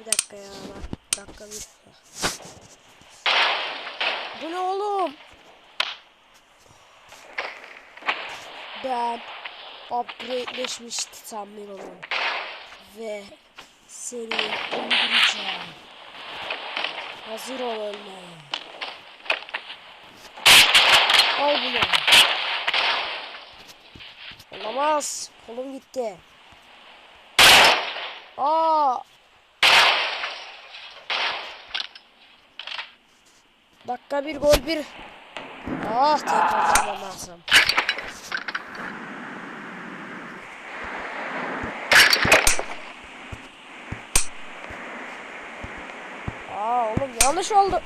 Bir dakika ya. Bak, dakika bir. Bu ne oğlum? Ben upgrade'leşmiş Titan Miro'num. Ve seni öldüreceğim. Hazır ol ölmeye. Al bunu. Olamaz. Kolum gitti. Aa. Dakika bir gol bir. Ah tekrar lazım. Aa oğlum yanlış oldu.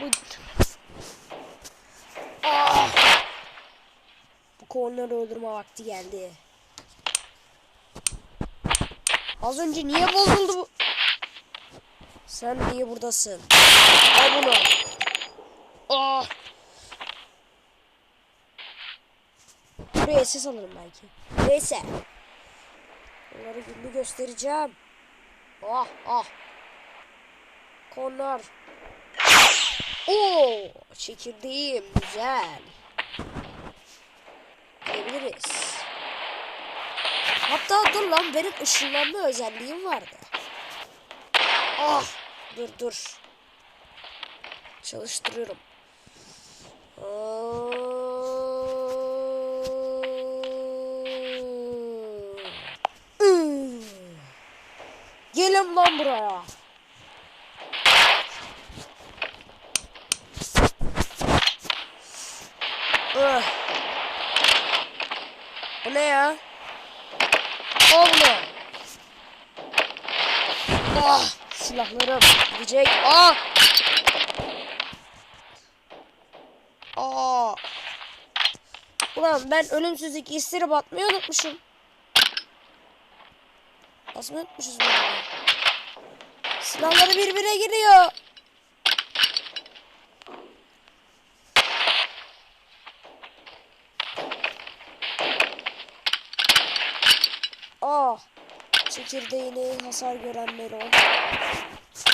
Bu Ah! Bu korneri öldürme vakti geldi. Az önce niye bozuldu bu? Sen niye buradasın? Al bunu. Ah! Buraya ses alırım belki. Neyse. Onları günlü göstereceğim. Ah ah. Korner. Oo, çekirdeğim güzel. Diyebiliriz. Hatta dur lan benim ışınlanma özelliğim vardı. Ah dur dur. Çalıştırıyorum. Gelin lan buraya. Bu ne ya? Bunu. Ah, silahlarım gidecek. Ah! Aa! Ulan ben ölümsüzlük istirip atmayı unutmuşum. Nasıl unutmuşuz bunu? Silahları birbirine giriyor. Aa! Çekirdeğine hasar gören Melon.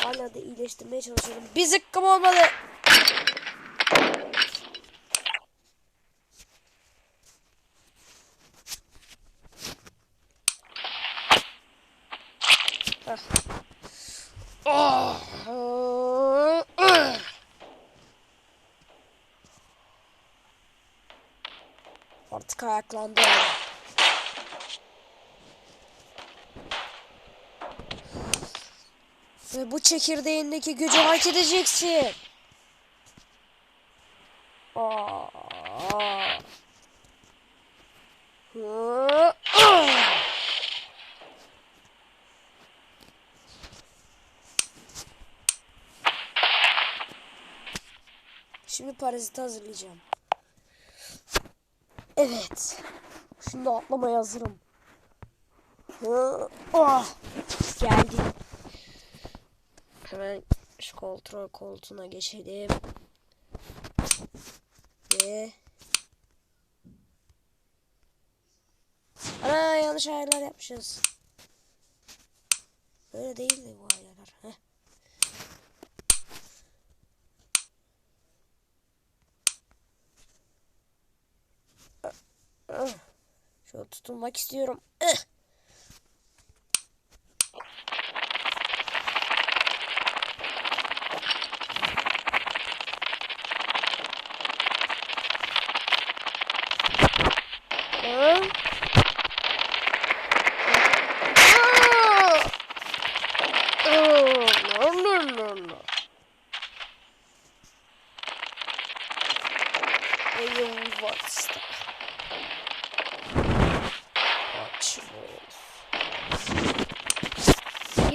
Hala da iyileştirmeye çalışıyorum. Bir zıkkım olmadı. Ah. Ah. Ah. Artık ayaklandı. Ve bu çekirdeğindeki gücü hak edeceksin. Şimdi paraziti hazırlayacağım. Evet. Şimdi atlamaya hazırım. Ah. Geldi. Hemen şu kontrol koltuğuna geçelim. Ve Ana yanlış ayarlar yapmışız. Böyle değildi bu ayarlar. Heh. Ah. Şöyle tutunmak istiyorum. Ah.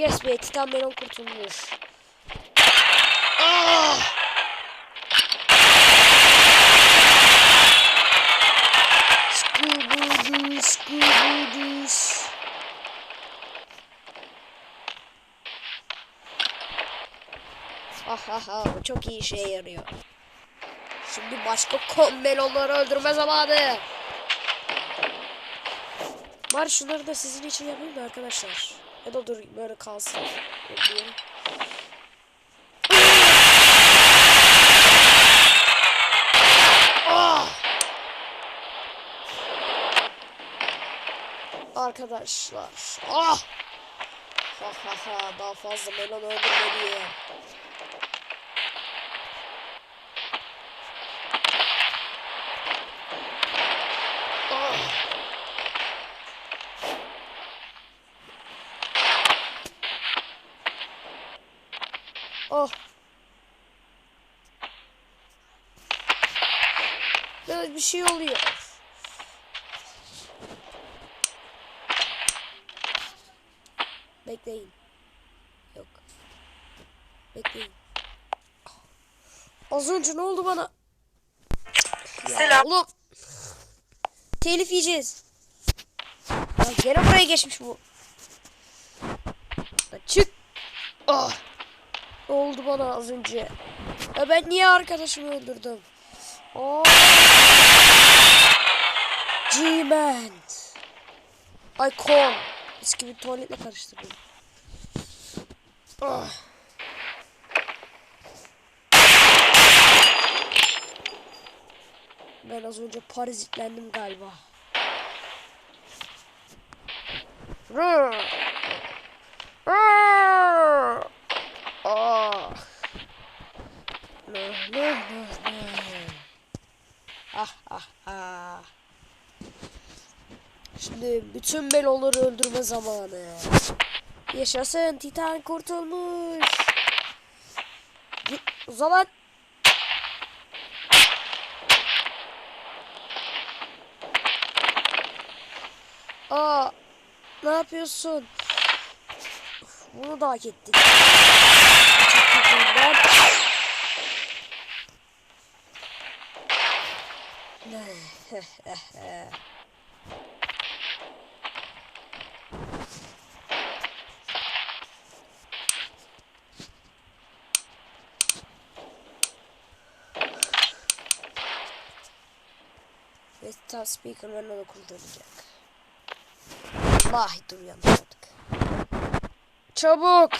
Yes be Titan Melon kurtulmuş. Ah! Scooby-Doo, Scooby-Doo. Ahaha bu çok iyi işe yarıyor. Şimdi başka melonları öldürme zamanı. Var şunları da sizin için yapayım da arkadaşlar. Ya da dur böyle kalsın. Diyelim. Ah! Arkadaşlar. Ah! Ha ha ha daha fazla melon öldürmeliyim. Ah! Oh. Evet bir şey oluyor. Bekleyin. Yok. Bekleyin. Az önce ne oldu bana? Selam. Oğlum. Telif yiyeceğiz. Ya gene buraya geçmiş bu. Ya çık. Ah. Ne oldu bana az önce? Ya ben niye arkadaşımı öldürdüm? G-Man. Kon. Eski bir tuvaletle karıştırdım. Ah. Ben az önce parazitlendim galiba. Rrr. Rrr. Ah. Nıh, nıh, nıh, nıh. Ah ah ah. Şimdi bütün beloları öldürme zamanı. Yaşasın Titan kurtulmuş. O zaman. Aa, ne yapıyorsun? Bunu da hak ettik. Çok kötüyüm ben. Ve tam speaker benden onu kurtaracak. Vallahi dur yanlışlık. Çabuk.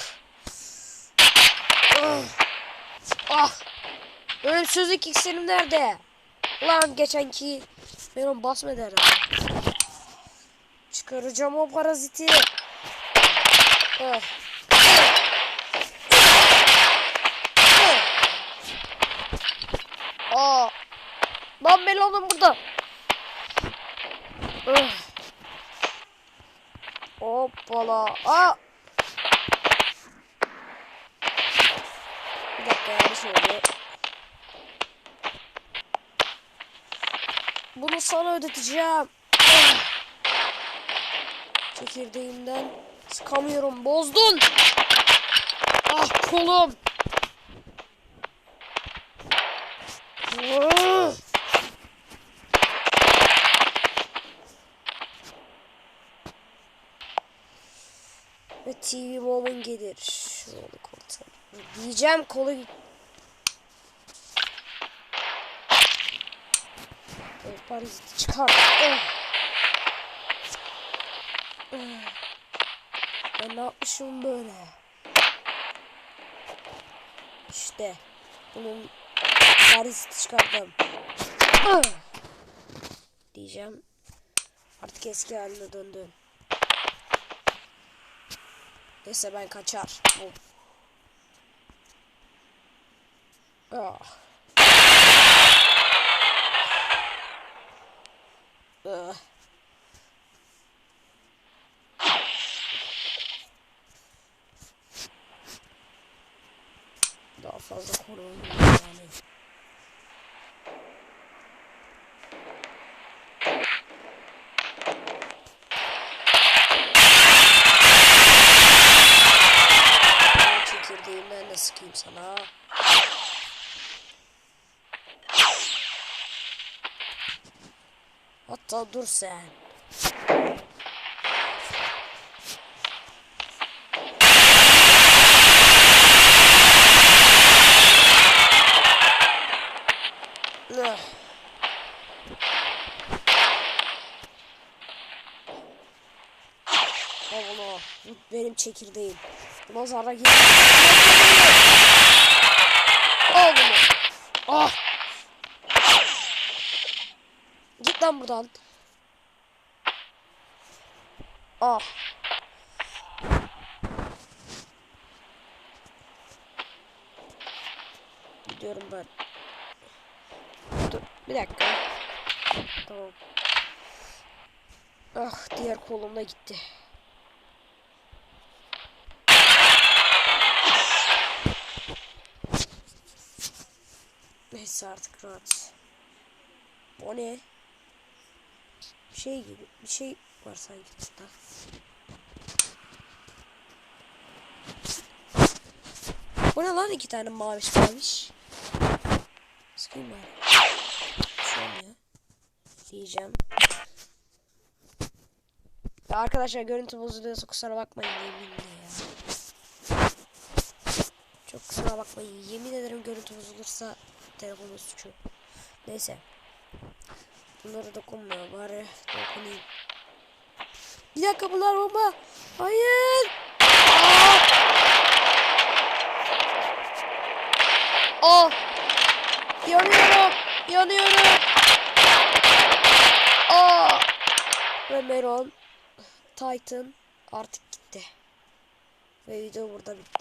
Ah. ah. Ölümsüzlük iksirim nerede? Lan geçenki ben onu basmadı. Çıkaracağım o paraziti. Aa. Lan melonum burada. Ah. Hoppala. Aa. Bir dakika yanlış oldu. Bunu sana ödeteceğim. Çekirdeğimden sıkamıyorum. Bozdun. Ah kolum. Ah. Ve TV Mom'un gelir. Şöyle kurtar. Diyeceğim kolu. Evet, paraziti çıkar. Oh. Oh. Ben ne yapmışım böyle? İşte. Bunun paraziti çıkardım. Ah. Diyeceğim. Artık eski haline döndü. Neyse ben kaçar. Bu. Ah. Ah. Daha fazla korunmuyor yani. Ben Çekirdeğimden de sıkayım sana. Hatta dur sen. Bu benim çekirdeğim. Bu nazara gir. Al bunu. Ah. Git lan buradan. Ah. Gidiyorum ben. Dur bir dakika. Tamam. Ah diğer kolumda gitti. Neyse artık rahat. O ne? Şey gibi. Bir şey var sanki burada. Bu ne lan iki tane maviş maviş. Sıkayım bari. Şu an ya. Diyeceğim. Ya arkadaşlar görüntü bozuluyorsa kusura bakmayın yeminle ya. Çok kusura bakmayın. Yemin ederim görüntü bozulursa telefonun suçu. Neyse. Bunlara dokunmuyor. Bari dokunayım. Bir dakika bunlar bomba. Hayır. Aa. Aa. Yanıyorum. Yanıyorum. Aa. Ve Meron Titan artık gitti. Ve video burada bitti.